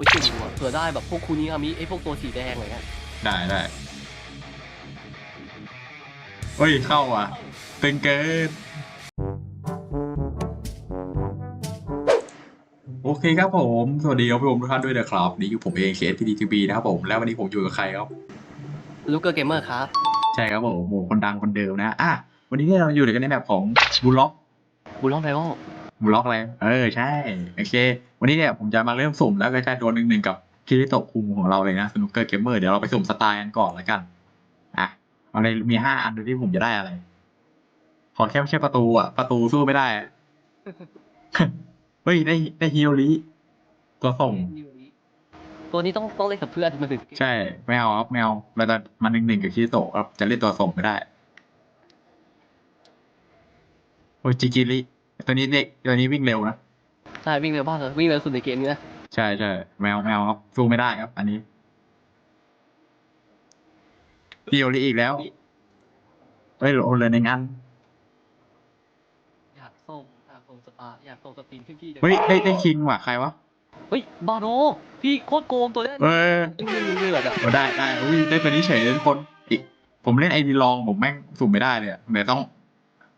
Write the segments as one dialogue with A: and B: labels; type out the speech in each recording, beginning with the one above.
A: ไปจุ่มหัวเผื่อได้แบบพวกคูนี้อามิไอพวกตัวสีแดงอะไรเงี้ย
B: ได้ได้เฮ้ยเข้าอะตึงเกินโอเคครับผม สวัสดีครับผมทุกท่านด้วยนะครับนี่คือผมเองเคสทีดีทีบีนะครับผมแล้ววันนี้ผมอยู่กับใครครับ
A: ลูกเกอร์เกมเมอร์ครับ
B: ใช่ครับผมโอ้โหคนดังคนเดิมนะอะวันนี้เนี่ยเราอยู่ในแมปของบูล็อก
A: บุลล่องไพโอ
B: บูล็อกอะไรเออใช่โอเค วันนี้เนี่ยผมจะมาเริ่มสุ่มแล้วก็ใช้ตัวหนึ่งหนึ่งกับคิริโตะคุงของเราเลยนะสนุกเกอร์เกมเมอร์เดี๋ยวเราไปสุ่มสไตล์กันก่อนแล้วกันอะเอาเลยมีห้าอันดูที่ผมจะได้อะไร ขอแค่ไม่ใช่ประตูอะ ประตูสู้ไม่ได้อะเฮ้ยได้ได้ฮิโอริตัวส่ง
A: ตัวนี้ต้องต้องเล่นกับเพื่อนมันถึง
B: ใช่ไม่เอาครับไม่เอาเราจะมาหนึ่งหนึ่งกับคิริโตะครับจะเล่นตัวส่งไม่ได้โอ้ยจิกิริ ตัวนี้เด็กตัวนี้วิ่งเร็วนะ
A: ใช่วิ่งเร็วมากเลยวิ่งเร็วสุดในเกมนี้นะ
B: ใช่ใช่แมวแมวครับสู้ไม่ได้ครับ อันนี้พี่โอริอีกแล้วเฮ้ยโอเลยในงาน
A: อยากส่งอยากส่งสตาร์อยากส่งสตรีมขึ้นพี่
B: เฮ้ยได้ได้คิงว่ะใครวะ
A: เฮ้ยบาโนพี่โคตรโกงตัวเนี้ย
B: เออ
A: เลือดเลือดอะ
B: โอ้ได้ได้อุ้ยได้ตัวนี้เฉยเลยทุกคนอีกผมเล่นไอดีลองผมแม่งสุ่มไม่ได้เลยอะเดี๋ยวต้อง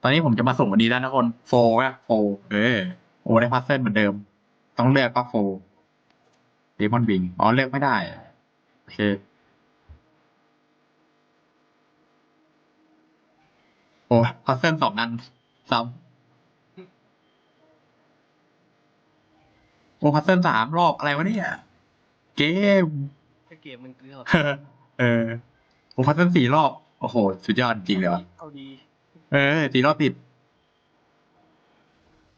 B: ตอนนี้ผมจะมาส่งวันนี้แล้วนะคนโฟอะโฟเออโอ้ได้พัซเซิลเหมือนเดิม ต้องเลือกก็โฟเดมอนบิงอ๋อเลือกไม่ได้อะโอเคโอ้พัซเซิลสองอันซ้ำโอ้พัซเซิลสามรอบอะไรวะเนี่ย เกม
A: เกมมันเกลือ
B: เออโอ้พัซเซิลสี่รอบ โอ้โห สุดยอดจริงเลยวะ
A: เอาดี
B: เออสี่รอบติด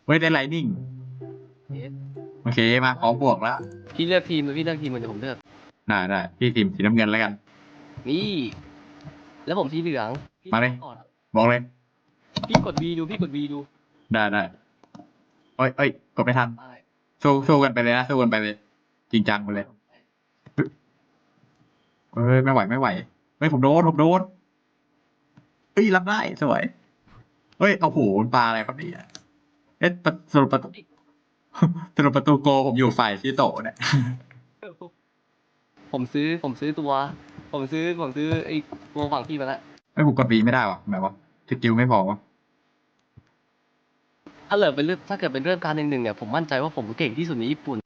B: เว้ยได้ไลนิ่ง
A: เอ๊ะ
B: โอเคมาพร้อมบวกแล้ว
A: พี่เลือกทีมพี่เลือกทีมมันเดี๋ยวผมเลือก
B: ได้ได้พี่ทีมสีน้ำเงินแล้วกัน
A: นี่ แล้วผมสีเหลืองพี่
B: มาเลย
A: ก่อน
B: บอกเลย
A: พี่กด B ดูพี่กด B ดู
B: ได้ได้เอ้ยเอ้ยกดไม่ทัน
A: ได้
B: สู้สู้กันไปเลยนะสู้กันไปเลย จริงจังไปเลยเอ้ยไม่ไหวไม่ไหวเฮ้ยผมโดนผมโดนเฮ้ยรับได้สวย เฮ้ย เอาโหมันปลาอะไรครับเนี่ยเอ๊ะประสรุปประตูสรุปประตูโกผมอยู่ฝ่ายที่โตะเนี่ย
A: ผมซื้อผมซื้อตัว ผมซื้อผมซื้อไอ้ตัวฝั่งพี่มาแล้ว
B: ไอ้ยผมกดบีไม่ได้วะแบบว่าสกิลไม่พอวะ
A: ถ้าเกิดเป็นเรื่องถ้าเกิดเป็นเรื่องการหนึ่งหนึ่งเนี่ยผมมั่นใจว่าผมเก่งที่สุดในญี่ปุ่น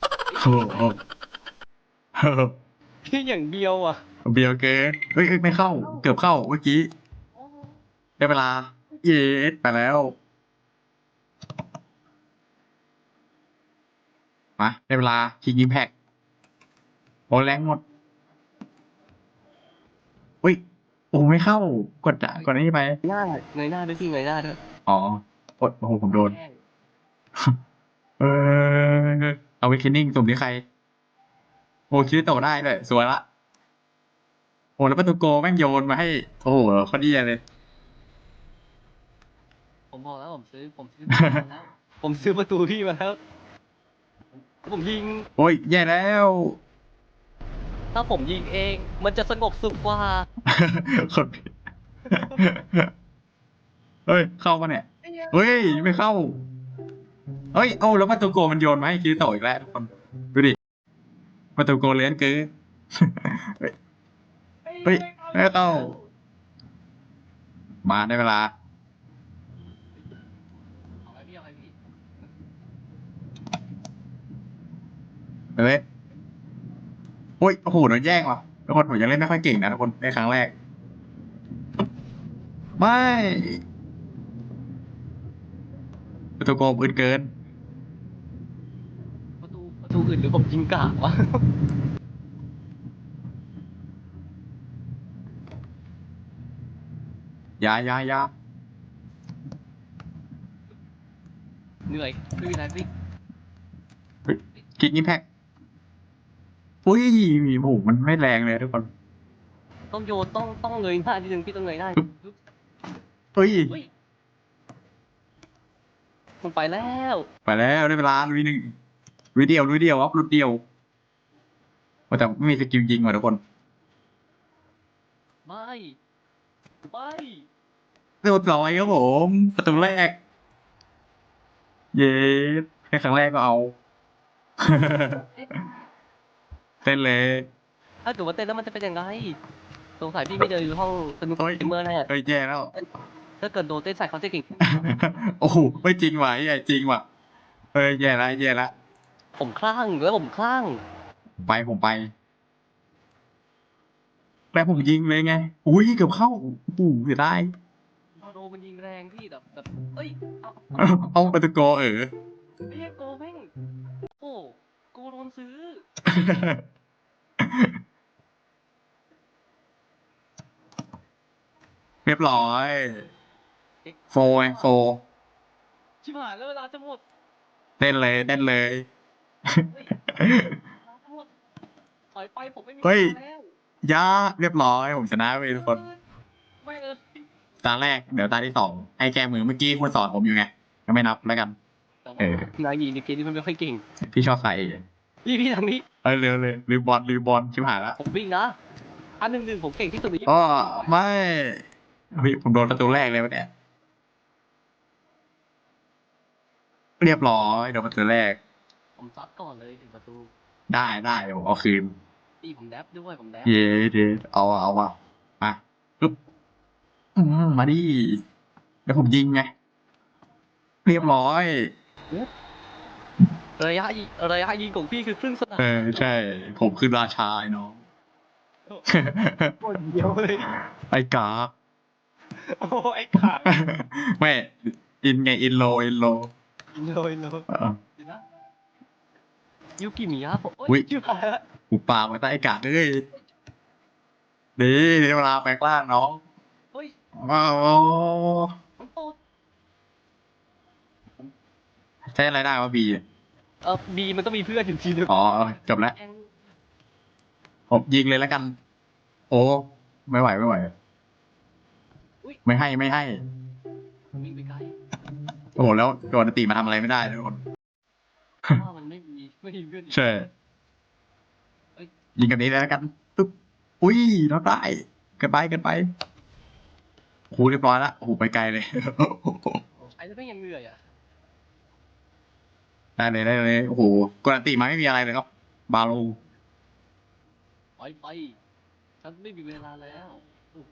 B: โอ้โหเฮ้อ
A: พี่อย่างเดียวอะ
B: เบียวเกินเฮ้ยเอ้ยไม่เข้า เกือบเข้าเมื่อกี้ได้เวลา เย็ดไปแล้วมาได้เวลาคิงยิมแพกโอ้แรงหมดอุ้ยโอ้ไม่เข้ากดอะกดอันนี้ไป
A: หน้าเงยหน้าด้วยพี่เงยหน้าด้วย
B: อ๋อโอ้โอ้โหผมโดน เออเอาไว้คินนิ่งสุ่มที่ใครโอ้คิดโตะได้เลยสวยละโอ้แล้วประตูโกแม่งโยนมาให้ โอ้โหเขาดีเลย
A: ผมบอกแล้วผมซื้อ ผมซื้อประตูมาแล้วผมซื้อประตูพี่มาแล้ว ผมยิง
B: โอ้ยแย่แล้ว
A: ถ้าผมยิงเอง มันจะสงบสุขกว่า
B: คนผิดเฮ้ย เข้าปะเนี่ย เฮ้ย ไม่เข้า เฮ้ย เอาแล้วประตูโกมันโยนมาให้คิดโตะอีกแล้วทุกคน ดูดิประตูโกเลี้ยนเกินเฮ้ยเฮ้ย ไม่เข้า มาได้เวลา
A: เอาไว้พี่เอาไว้พี่
B: เอ้ยโอ้ยโอ้โหโดนแย่งว่ะทุกคนผมยังเล่นไม่ค่อยเก่งนะทุกคนในครั้งแรก ไม่ประตูโกมอื่นเกิน
A: ประตูประตูอื่นหรือผมยิงกากวะ
B: อยาอยาอยา
A: เหนื่อยไม่มีอะไรพี่
B: คิกอิมแพค อุ้ยโอ้โหมันไม่แรงเลยทุกคน
A: ต้องโยนต้องต้องเงยหน้านิดนึงพี่ต้องเงยหน้า
B: เฮ้ย
A: เฮ้ยมันไปแล้ว
B: ไปแล้วได้เวลาลุยหนึ่งลุยเดียวลุยเดียวครับลุยเดียวโอ้แต่ไม่มีสกิลยิงว่ะทุกคน
A: ไม่ไม่
B: เรียบร้อยครับผมประตูแรก เย้แค่ครั้งแรกก็เอา เต้นเลย
A: ถ้าเกิดว่าเต้นแล้วมันจะเป็นยังไงสงสัยพี่ไม่เดินอยู่ห้องสนุก
B: เฮ้ย
A: เกมเมอร์แน่
B: เอ้ยแย่แล้ว
A: ถ้าเกิดโดนเต้นใส่เขาจะเก่ง
B: โอ้โหไม่จริงว่ะไอ้ใหญ่จริงว่ะเอ้ยแย่ละแย่ละ
A: ผมคลั่งแล้วผมคลั่ง
B: ผมไปผมไปแล้วผมยิงเลยไง อุ้ยเกือบเข้าโอ้โหเสียดาย
A: โดนมันยิงแรงพี่แบบแบบเอ้ยเอา
B: เอาประตูโกเออ
A: ไอ้เหี้ยโกแม่งโอ้โกโดนซื้อ
B: เรียบร้อยโฟไงโฟ
A: ชิบหายแล้วเวลาจะหมด
B: เต้นเลยเต้นเลย
A: เฮ้ยเวลาจะหมดถอยไปผมไม่มี
B: เฮ้ย
A: วลาแล้ว
B: ยาเรียบร้อยผมชนะไปทุกคน
A: ไม่เออ
B: ตาแรกเดี๋ยวตาที่สองให้แก้มือเมื่อกี้คุณสอนผมอยู่ไง ก็ไม่นับแล้วกัน เออ
A: นายหญิงในเกมนี้มันไม่ค่อยเก่ง
B: พี่ชอบใส่
A: พี่พี่ทางนี้
B: เออเร็วเลยลืมบอลลืมบอลชิบหายละ
A: ผมวิ่งนะอันหนึ่งหนึ่งผมเก่งที่สุดใน
B: อ๋อไม่เฮ้ยผมโดนประตูแรกเลยวะเนี่ยเรียบร้อยโดนประตูแรก
A: ผมซัดก่อนเลยถึงประตู
B: ได้ได้เดี๋ยวผมเอาคืน
A: ตีผมแดบด้วยผมแดบ
B: เย้เย้เอาเอามามาปึ๊บอืมมาดิเดี๋ยวผมยิงไงเรียบร้อย
A: ระยะยิระยะยิงของพี่คือครึ่งสนาม
B: เออใช่ ผมคือราชาไอ้น้อง
A: คนเดียวเลย
B: ไอ้กา
A: โอ้ไอ้ขา
B: ไม่อินไงอินโลอินโล
A: เลยเลย
B: เออ
A: เดี๋ยวนะยูกิมิยะผม
B: อุ๊
A: โอ้
B: ย
A: ยชื่อใครละ
B: อุปากไว้ใต้ไอ้กาเลยดีเวลาแปลงร่างน้อง
A: เฮ้ย
B: ว้าว
A: มันโต
B: ใช้อะไรได้วะบี
A: เออบีมันต้องมีเพื่อนอยู่ทีนึง
B: อ๋อจบแล้ว
A: แอง
B: ผมยิงเลยแล้วกัน โอ้ไม่ไหวไม่ไหว
A: อุ้ย
B: ไม่ให้ไม่ให้
A: วิ่งไปไกล
B: โอ้โหแล้วโดนตีมาทำอะไรไม่ได้ทุกคน
A: เพราะว่ามันไม่มีไม่มีเพื่อนอยู่
B: ใช่
A: เอ้ย
B: ยิงกันนี้เลยแล้วกันปึ๊บอุ้ยเราได้เกันไปเกันไปโอ้โหเรียบร้อยละโอ้โหไปไกลเลย
A: ไอ้แล้วไม่งยังเหนื่อยอะ
B: ได้เลยได้เลยโอ้โหกดอันติมาไม่มีอะไรเลยครับ บาโล
A: ไปไปฉันไม่มีเวลาแล้วอุ๊ย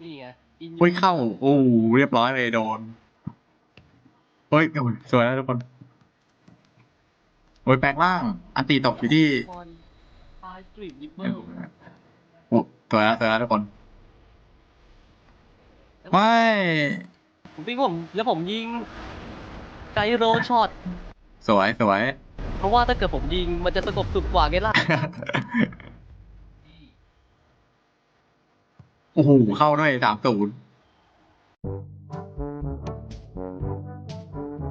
A: นี่ไงอิน
B: เฮ้ยเข้า โอ้โหเรียบร้อยเลยโดนเฮ้ยโอ้ยสวยแล้วทุกคนโอ้ยแปลงร่าง อันติตกอยู่ที่
A: บอลปลายสตรีทดิปเปอ
B: โอ้
A: ร์
B: สวยแล้วสวยแล้วทุกคนไม่
A: ผมวิ่งผมแล้วผมยิงไกโรช็อต
B: สวยสวย
A: เพราะว่าถ้าเกิดผมยิงมันจะสงบสุดกว่าไงล่ะ
B: โอ้โหเข้าด้วยสามศูนย์